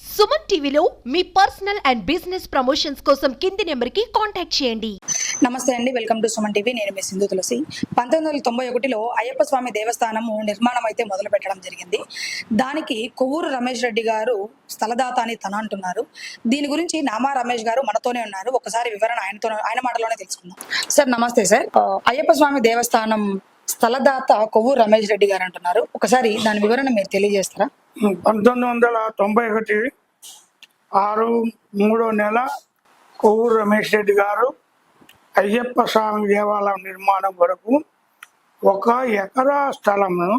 సుమన్ టీవీలో మీ personal and business promotions కోసం కింది నెంబర్కి కాంటాక్ట్ చేయండి. నమస్తే అండి వెల్కమ్ టు సుమన్ టీవీ. నేను మీ సింధు తులసి. పంతొమ్మిది వందల తొంభై ఒకటిలో అయ్యప్ప స్వామి దేవస్థానము నిర్మాణం అయితే మొదలు పెట్టడం జరిగింది. దానికి కొవ్వూరు రమేష్ రెడ్డి గారు స్థలదాత అని తన అంటున్నారు. దీని గురించి నామా రమేష్ గారు మనతోనే ఉన్నారు. ఒకసారి వివరణ ఆయనతో ఆయన మాటలోనే తెలుసుకుందాం. సార్ నమస్తే సార్. అయ్యప్ప స్వామి దేవస్థానం స్థలదాత కొవ్వూరు రమేష్ రెడ్డి గారు అంటున్నారు. ఒకసారి దాని వివరణ మీరు తెలియజేస్తారా? పంతొమ్మిది వందల తొంభై ఒకటి ఆరు మూడో నెల కొవ్వూరు రమేష్ రెడ్డి గారు అయ్యప్ప స్వామి దేవాలయం నిర్మాణం కొరకు ఒక ఎకరా స్థలంను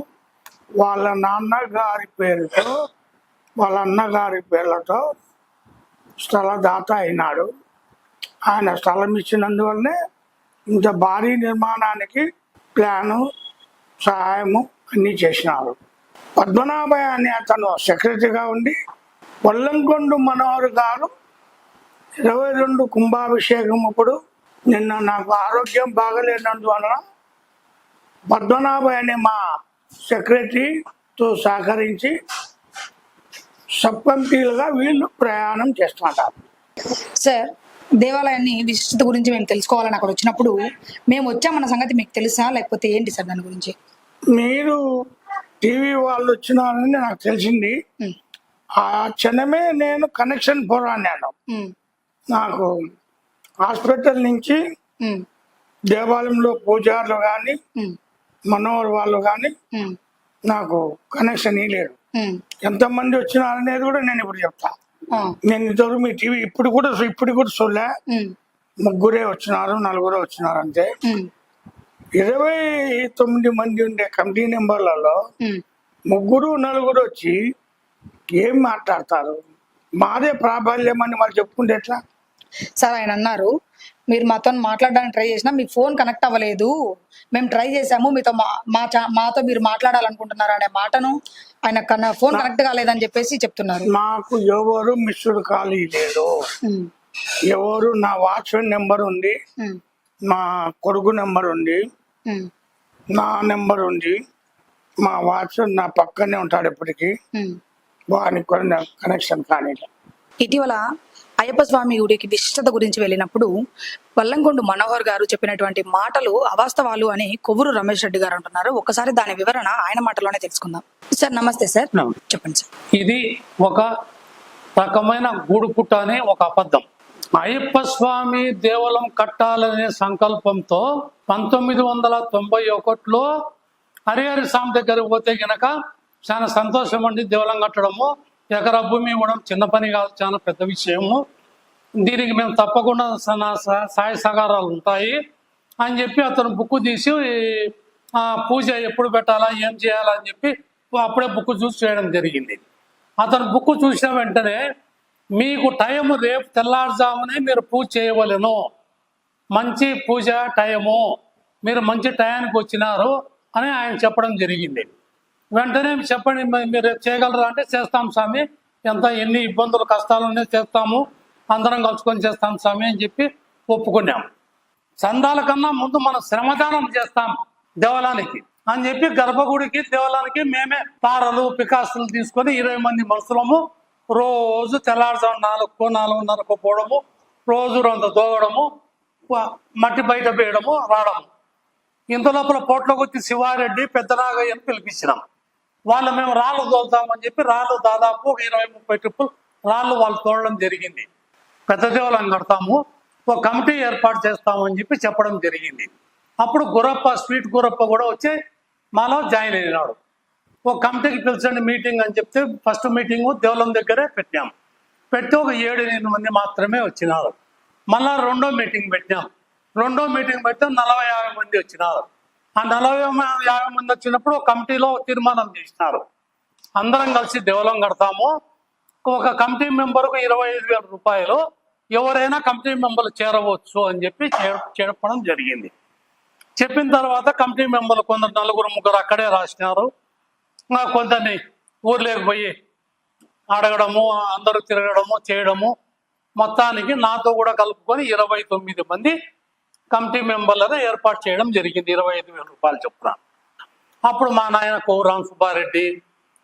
వాళ్ళ నాన్నగారి పేరుతో వాళ్ళ అన్నగారి పేర్లతో స్థలదాత అయినాడు. ఆయన స్థలం ఇచ్చినందువల్లనే ఇంత భారీ నిర్మాణానికి ప్లాను సహాయము అన్నీ చేసినారు. పద్మనాభయ్య అనే అతను సెక్రటరీగా ఉండి వల్లంకొండు మనోహర్ గారు ఇరవై రెండు కుంభాభిషేకం అప్పుడు నిన్న నాకు ఆరోగ్యం బాగలేనందువలన పద్మనాభయ్య అనే మా సెక్రటరీతో సహకరించి సబ్ కమిటీలుగా వీళ్ళు ప్రయాణం చేస్తుంటారు. సార్ దేవాలయాన్ని విశిష్టత గురించి మేము తెలుసుకోవాలని అక్కడ వచ్చినప్పుడు మేము వచ్చామన్న సంగతి మీకు తెలుసా? లేకపోతే ఏంటి సార్ దాని గురించి? మీరు టీవీ వాళ్ళు వచ్చినారని నాకు తెలిసింది. ఆ క్షణమే నేను కనెక్షన్ పోరాడాను నాకు హాస్పిటల్ నుంచి దేవాలయంలో పూజారులు కానీ మనోహర్ వాళ్ళు కానీ నాకు కనెక్షన్ ఇవ్వలేరు ఎంతమంది వచ్చినారనేది కూడా నేను ఇప్పుడు చెప్తా. నేను ఇంతవరకు మీ టీవీ ఇప్పుడు కూడా ఇప్పుడు కూడా చూడలే. ముగ్గురే వచ్చినారు నలుగురే వచ్చినారు అంతే. ఇరవై తొమ్మిది మంది ఉండే కమిటీ నెంబర్లలో ఉమ్. ముగ్గురు నలుగురు వచ్చి ఏం మాట్లాడతారు? మాదే ప్రాబల్యం అని వాళ్ళు చెప్పుకుంటే ఎట్లా? సార్ ఆయన అన్నారు మీరు మాతో మాట్లాడడానికి ట్రై చేసినా మీ ఫోన్ కనెక్ట్ అవ్వలేదు. మేము ట్రై చేసాము మీతో మా- మాతో మీరు మాట్లాడాలనుకుంటున్నారు అనే మాటను ఆయన కన ఫోన్ కనెక్ట్ కాలేదని చెప్పేసి చెప్తున్నారు. మాకు ఎవరు మిస్డ్ కాల్ లేదు ఎవరు నా వాచ్మెన్ నెంబర్ ఉంది మా కొడుకు నెంబర్ ఉంది. నా నెంబర్ ఉంది మా వాచ్మెన్ నా పక్కనే ఉంటాడు ఎప్పటికీ ఉమ్. వానికి కూడా నాకు కనెక్షన్ కానీ ఇటీవల అయ్యప్ప స్వామి గుడికి విశిష్టత గురించి వెళ్ళినప్పుడు వల్లంకొండు మనోహర్ గారు చెప్పినటువంటి మాటలు అవాస్తవాలు అని కొవ్వూరు రమేష్ రెడ్డి గారు అంటున్నారు. ఒకసారి దాని వివరణ ఆయన మాటలోనే తెలుసుకుందాం. సార్ నమస్తే సార్. చెప్పండి సార్. ఇది ఒక రకమైన గూడు పుట్ట అనే ఒక అబద్ధం. అయ్యప్ప స్వామి దేవాలయం కట్టాలనే సంకల్పంతో పంతొమ్మిది వందల తొంభై ఒకటిలో హరిహరి స్వామి దగ్గరకు పోతే గనక చాలా సంతోషం అండి దేవలం కట్టడము. ఎకరా భూమి ఇవ్వడం చిన్న పని కాదు చాలా పెద్ద విషయము. దీనికి మేము తప్పకుండా సాయ సహకారాలు ఉంటాయి అని చెప్పి అతను బుక్ తీసి పూజ ఎప్పుడు పెట్టాలా ఏం చేయాలా అని చెప్పి అప్పుడే బుక్ చూసి చేయడం జరిగింది. అతను బుక్ చూసిన వెంటనే మీకు టైం రేపు తెల్లారుజామునే మీరు పూజ చేయవలెను. మంచి పూజ టైము మీరు మంచి టయానికి వచ్చినారు అని ఆయన చెప్పడం జరిగింది. వెంటనే చెప్పండి మీరు చేయగలరా అంటే చేస్తాం స్వామి. ఎంత ఎన్ని ఇబ్బందులు కష్టాలు ఉన్నాయి చేస్తాము. అందరం కలుసుకొని చేస్తాం స్వామి అని చెప్పి ఒప్పుకున్నాం. చందాల కన్నా ముందు మనం శ్రమదానం చేస్తాం దేవాలయానికి అని చెప్పి గర్భగుడికి దేవాలయానికి మేమే పారలు పికాసులు తీసుకొని ఇరవై మంది మనుషులము రోజు తెల్లారుజాము నాలుగు నాలుగున్నరకు పోవడము రోజు రొంత దోగడము మట్టి బయట వేయడము రావడము. ఇంత లోపల పోట్లోకి వచ్చి శివారెడ్డి పెద్దనాగయ్యని పిలిపించినాం. వాళ్ళు మేము రాళ్ళు తోలుతామని చెప్పి రాళ్ళు దాదాపు ఒక ఇరవై ముప్పై ట్రిప్పులు రాళ్ళు వాళ్ళు తోడడం జరిగింది. పెద్ద దేవాలయం కడతాము ఒక కమిటీ ఏర్పాటు చేస్తామని చెప్పి చెప్పడం జరిగింది. అప్పుడు గురప్ప స్వీట్ గురప్ప కూడా వచ్చి మాలో జాయిన్ అయినాడు. ఒక కమిటీకి పిలిచండి మీటింగ్ అని చెప్తే ఫస్ట్ మీటింగ్ దేవలం దగ్గరే పెట్టాం పెడితే ఒక ఏడు ఎనిమిది మంది మాత్రమే వచ్చినారు. మళ్ళా రెండో మీటింగ్ పెట్టినాం. రెండో మీటింగ్ పెడితే నలభై యాభై మంది వచ్చినారు. ఆ నలభై యాభై మంది వచ్చినప్పుడు కమిటీలో తీర్మానం చేసినారు. అందరం కలిసి దేవలం కడతాము. ఒక కమిటీ మెంబర్కు ఇరవై ఐదు వేల రూపాయలు. ఎవరైనా కమిటీ మెంబర్లు చేరవచ్చు అని చెప్పి చే- చెప్పడం జరిగింది. చెప్పిన తర్వాత కమిటీ మెంబర్లు కొందరు నలుగురు ముగ్గురు అక్కడే రాసినారు. కొందరిని ఊర్లోకి పోయి అడగడము అందరూ తిరగడము చేయడము మొత్తానికి నాతో కూడా కలుపుకొని ఇరవై తొమ్మిది మంది కమిటీ మెంబర్లను ఏర్పాటు చేయడం జరిగింది. ఇరవై ఐదు వేల రూపాయలు చొప్పున. అప్పుడు మా నాయన కోవరాం సుబ్బారెడ్డి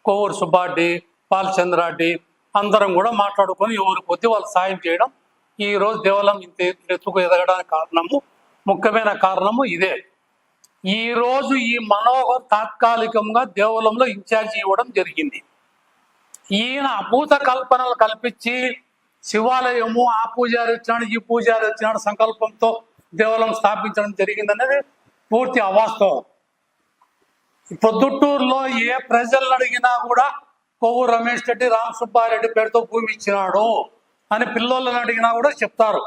కోవూరు సుబ్బారెడ్డి పాలచంద్రారెడ్డి అందరం కూడా మాట్లాడుకొని ఎవరి కొద్ది వాళ్ళు సాయం చేయడం ఈ రోజు దేవాలయం ఇంత ఎత్తుకు ఎదగడానికి కారణము ముఖ్యమైన కారణము ఇదే. ఈ రోజు ఈ మనోహర్ తాత్కాలికంగా దేవాలయంలో ఇన్ఛార్జి ఇవ్వడం జరిగింది. ఈయన అభూత కల్పనలు కల్పించి శివాలయము ఆ పూజారి వచ్చినాడు ఈ పూజారి వచ్చినాడు సంకల్పంతో దేవాలయం స్థాపించడం జరిగిందనేది పూర్తి అవాస్తవం. పొద్దుటూరులో ఏ ప్రజలను అడిగినా కూడా కొవ్వు రమేష్ రెడ్డి రామ్ సుబ్బారెడ్డి పేరుతో భూమి ఇచ్చినాడు అని పిల్లోళ్ళని అడిగినా కూడా చెప్తారు.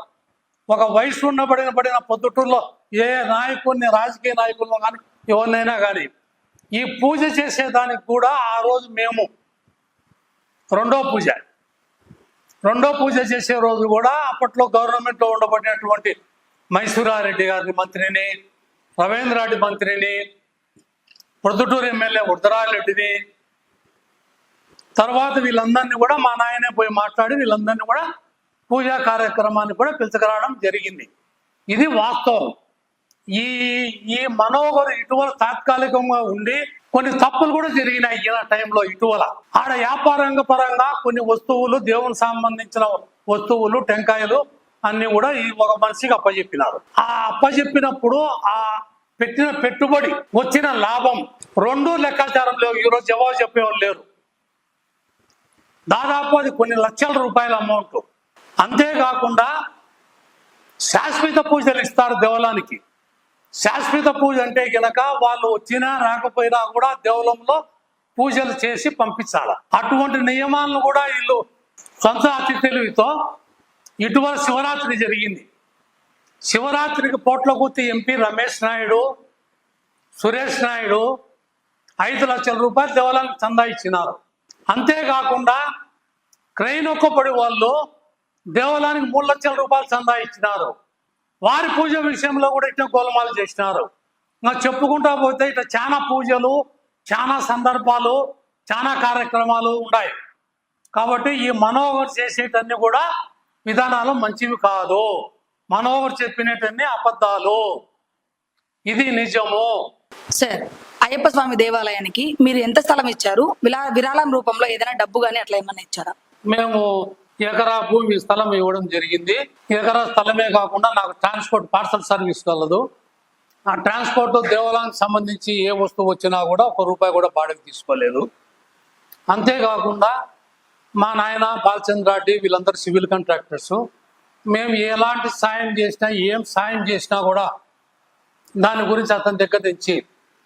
ఒక వయసు ఉండబడిన పడిన పొద్దుటూరులో ఏ నాయకుడిని రాజకీయ నాయకులను కానీ ఎవరినైనా కానీ ఈ పూజ చేసేదానికి కూడా ఆ రోజు మేము రెండో పూజ రెండో పూజ చేసే రోజు కూడా అప్పట్లో గవర్నమెంట్లో ఉండబడినటువంటి మైసూరారెడ్డి గారి మంత్రిని రవీంద్రారెడ్డి మంత్రిని ప్రొద్దుటూరు ఎమ్మెల్యే ఉద్దరారెడ్డిని తర్వాత వీళ్ళందరినీ కూడా మా నాయనే పోయి మాట్లాడి వీళ్ళందరినీ కూడా పూజా కార్యక్రమాన్ని కూడా పిలుచుకురావడం జరిగింది. ఇది వాస్తవం. ఈ ఈ మనోహర్ ఇటీవల తాత్కాలికంగా ఉండి కొన్ని తప్పులు కూడా జరిగినాయి ఈయన టైంలో ఇటీవల. ఆడ వ్యాపారంగ పరంగా కొన్ని వస్తువులు దేవునికి సంబంధించిన వస్తువులు టెంకాయలు అన్ని కూడా ఈ ఒక మనిషికి అప్పచెప్పినారు ఆ అప్పచెప్పినప్పుడు ఆ పెట్టిన పెట్టుబడి వచ్చిన లాభం రెండు లెక్కాచారం లేవు ఈరోజు జవాబు చెప్పేవాళ్ళు లేరు. దాదాపు అది కొన్ని లక్షల రూపాయల అమౌంట్. అంతేకాకుండా శాశ్వత పూజలు ఇస్తారు దేవాలయానికి. శాశ్వత పూజ అంటే గనక వాళ్ళు వచ్చినా రాకపోయినా కూడా దేవలంలో పూజలు చేసి పంపించాలి? అటువంటి నియమాలను కూడా వీళ్ళు సొంత అతి తెలివితో ఇటీవల శివరాత్రి జరిగింది. శివరాత్రికి పోట్లకుర్తి ఎంపీ రమేష్ నాయుడు సురేష్ నాయుడు ఐదు లక్షల రూపాయలు దేవాలయానికి చందా ఇచ్చినారు. అంతేకాకుండా క్రైన్ ఒక్కపడి వాళ్ళు దేవాలయానికి మూడు లక్షల రూపాయలు చందా ఇచ్చినారు. వారి పూజ విషయంలో కూడా ఇట్లా గోలమాలు చేసినారు. ఇంకా చెప్పుకుంటా పోతే ఇట్లా చాలా పూజలు చాలా సందర్భాలు చాలా కార్యక్రమాలు ఉన్నాయి కాబట్టి ఈ మనోహర్ చేసేటన్ని కూడా విధానాలు మంచివి కాదు. మనోహర్ చెప్పినటన్ని అబద్ధాలు. ఇది నిజము. సార్ అయ్యప్ప స్వామి దేవాలయానికి మీరు ఎంత స్థలం ఇచ్చారు? విరాళం రూపంలో ఏదైనా డబ్బు కానీ అట్లా ఏమన్నా ఇచ్చారా? మేము ఎకరా భూమి స్థలం ఇవ్వడం జరిగింది. ఎకరా స్థలమే కాకుండా నాకు ట్రాన్స్పోర్ట్ పార్సల్ సర్వీస్ కలదు. ఆ ట్రాన్స్పోర్ట్ దేవాలయానికి సంబంధించి ఏ వస్తువు వచ్చినా కూడా ఒక రూపాయి కూడా బాడీకి తీసుకోలేదు. అంతేకాకుండా మా నాయన బాలచంద్రారెడ్డి వీళ్ళందరూ సివిల్ కాంట్రాక్టర్స్. మేము ఎలాంటి సాయం చేసినా ఏం సాయం చేసినా కూడా దాని గురించి అతని దగ్గర తెచ్చి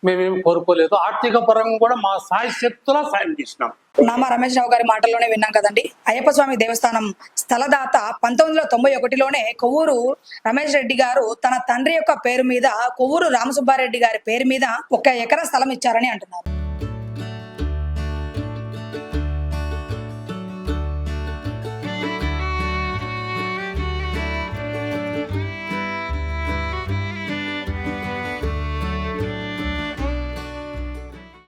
మేమేమి కోరుకోలేదు. ఆర్థిక పరంగా కూడా మా సాయి శక్తులా సాయం చేసినాం. నామా రమేష్ రావు గారి మాటల్లోనే విన్నాం కదండి. అయ్యప్ప స్వామి దేవస్థానం స్థలదాత పంతొమ్మిది వందల తొంభై ఒకటిలోనే కొవ్వూరు రమేష్ రెడ్డి గారు తన తండ్రి యొక్క పేరు మీద కొవ్వూరు రామసుబ్బారెడ్డి గారి పేరు మీద ఒక ఎకరా స్థలం ఇచ్చారని అంటున్నారు.